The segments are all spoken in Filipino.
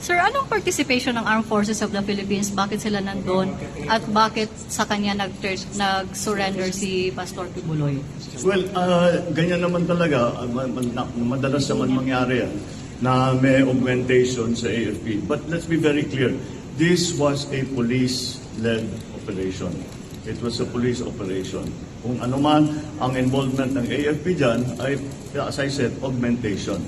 Sir, anong participation ng Armed Forces of the Philippines? Bakit sila nandun? At bakit sa kanya nag- nag-surrender si Pastor Tibuloy? Well, uh, ganyan naman talaga. Ma- madalas naman mangyari yan na may augmentation sa AFP. But let's be very clear. This was a police-led operation. It was a police operation. Kung ano man ang involvement ng AFP dyan ay, as I said, augmentation.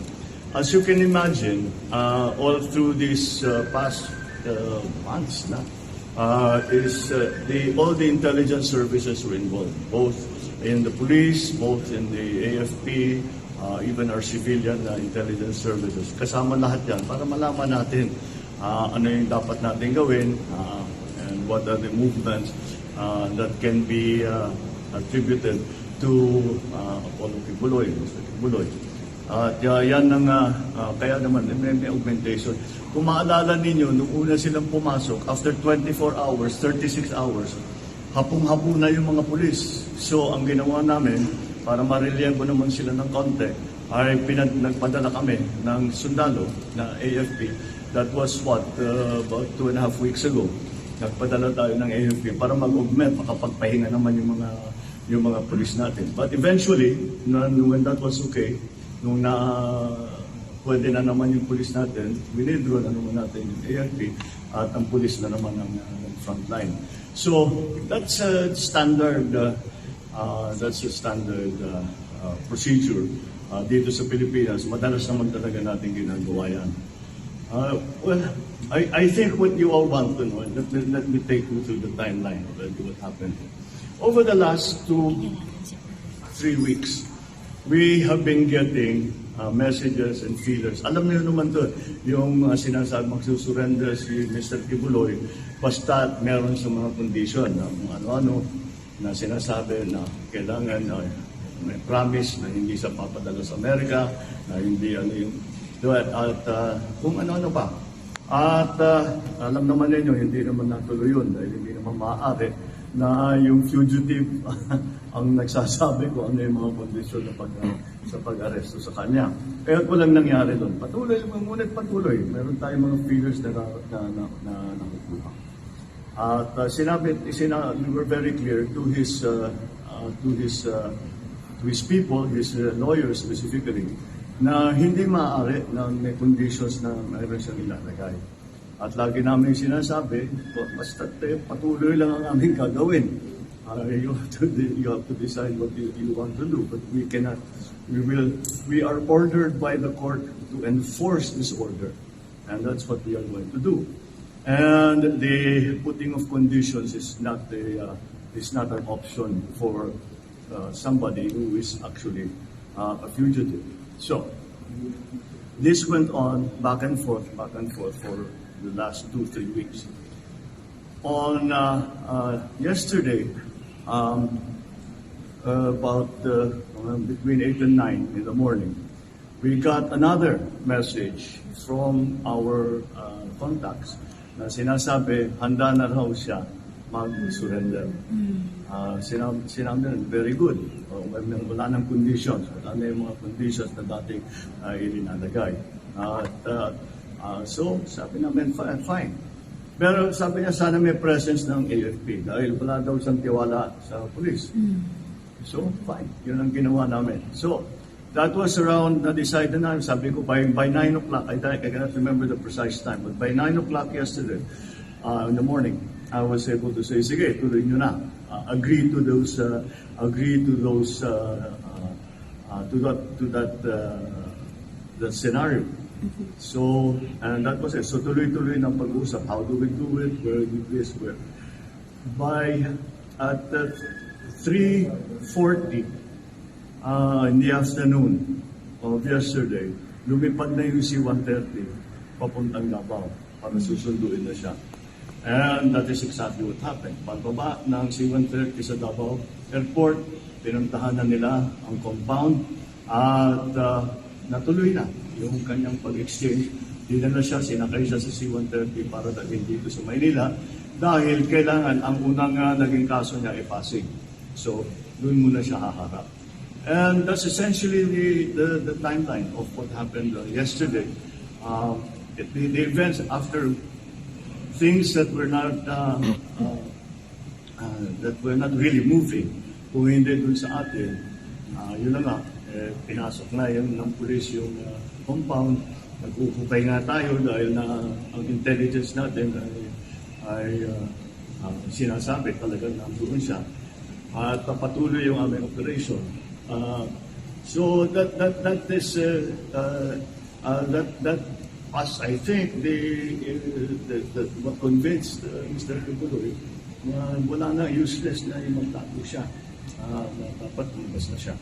As you can imagine, uh, all through these uh, past uh, months na, uh, is uh, the all the intelligence services were involved, both in the police, both in the AFP, uh, even our civilian uh, intelligence services. Kasama lahat yan para malaman natin uh, ano yung dapat natin gawin uh, and what are the movements uh, that can be uh, attributed to uh, Apollo Kibuloy, Mr. Kibuloy. At uh, yan ang, uh, uh, kaya naman, may, may augmentation. Kung maalala ninyo, nung una silang pumasok, after 24 hours, 36 hours, hapong-hapo na yung mga pulis. So, ang ginawa namin, para marelyebo naman sila ng konti, ay pinag nagpadala kami ng sundalo na AFP. That was what, uh, about two and a half weeks ago. Nagpadala tayo ng AFP para mag-augment, makapagpahinga naman yung mga yung mga pulis natin. But eventually, when that was okay, nung na pwede na naman yung pulis natin, winidraw na naman natin yung AFP at ang pulis na naman ang uh, frontline. So that's a standard uh, uh, that's a standard uh, uh, procedure uh, dito sa Pilipinas. Madalas naman talaga natin ginagawa yan. Uh, well, I, I think what you all want to know, let, let, let me take you through the timeline of what happened. Over the last two, three weeks, we have been getting uh, messages and feelers. Alam niyo naman to, yung uh, sinasabi magsusurrender si Mr. Kibuloy, basta meron sa mga condition na kung ano-ano na sinasabi na kailangan uh, may promise na hindi siya papadala sa Amerika, na hindi ano yung at, at uh, kung ano-ano pa. At uh, alam naman ninyo, hindi naman natuloy yun dahil hindi naman maaari na yung fugitive ang nagsasabi ko ano yung mga kondisyon na pag, sa pag-aresto sa kanya. Kaya walang nangyari doon. Patuloy, ngunit patuloy. Meron tayong mga figures na, na, na, na, na nakukuha. At uh, sinabi, sina, we were very clear to his, uh, uh, to his, uh, to his people, his uh, lawyers specifically, na hindi maaari na may conditions na mayroon siyang ilalagay. At lagi namin sinasabi, basta patuloy lang ang aming gagawin. Uh, you, have to, you have to decide what you, you want to do, but we cannot, we will, we are ordered by the court to enforce this order. And that's what we are going to do. And the putting of conditions is not a, uh, is not an option for uh, somebody who is actually uh, a fugitive. So, this went on back and forth, back and forth for the last two, three weeks. On uh, uh, yesterday, um, uh, about uh, between 8 and 9 in the morning, we got another message from our uh, contacts na sinasabi, handa na raw siya mag-surrender. Uh, sinabi, sinabi nila, very good. Uh, wala, ng conditions. Wala na yung mga conditions na dating uh, ilinalagay. At uh, uh, so, sabi namin, fine. Pero sabi niya, sana may presence ng AFP dahil wala daw siyang tiwala sa police. So, fine. Yun ang ginawa namin. So, that was around, na-decide na namin. Sabi ko, by, by 9 o'clock, I, I cannot remember the precise time, but by 9 o'clock yesterday, uh, in the morning, I was able to say, sige, tuloy nyo na. Uh, agree to those, uh, agree to those, uh, uh, uh, to that, to that, uh, that scenario. So, and that was it. So, tuloy-tuloy ng pag-usap. How do we do it? Where do this? Where? By, at uh, 3.40 uh, in the afternoon of yesterday, lumipad na yung C-130 papuntang Davao para susunduin na siya. And that is exactly what happened. Pagbaba ng C-130 sa Davao Airport, pinuntahan na nila ang compound at uh, natuloy na yung kanyang pag-exchange. Dinala siya, sinakay siya sa C-130 para dalhin dito sa Maynila dahil kailangan ang unang uh, naging kaso niya ay Pasig. So, doon muna siya haharap. And that's essentially the, the, the timeline of what happened uh, yesterday. Um, the, the events after things that were not uh, uh, uh, that were not really moving kung hindi dun sa atin ah, yun na nga eh, pinasok na yun ng police yung ah, compound nagkuhukay nga tayo dahil na ang intelligence natin ay, ay ah, ah, sinasabi talaga na doon siya at uh, patuloy yung aming operation Ah, so that that that is uh, uh, uh, that that as I think the, uh, the, the what convinced uh, Mr. Kibuloy na wala na useless na yung magtago siya. Na dapat lumabas na siya.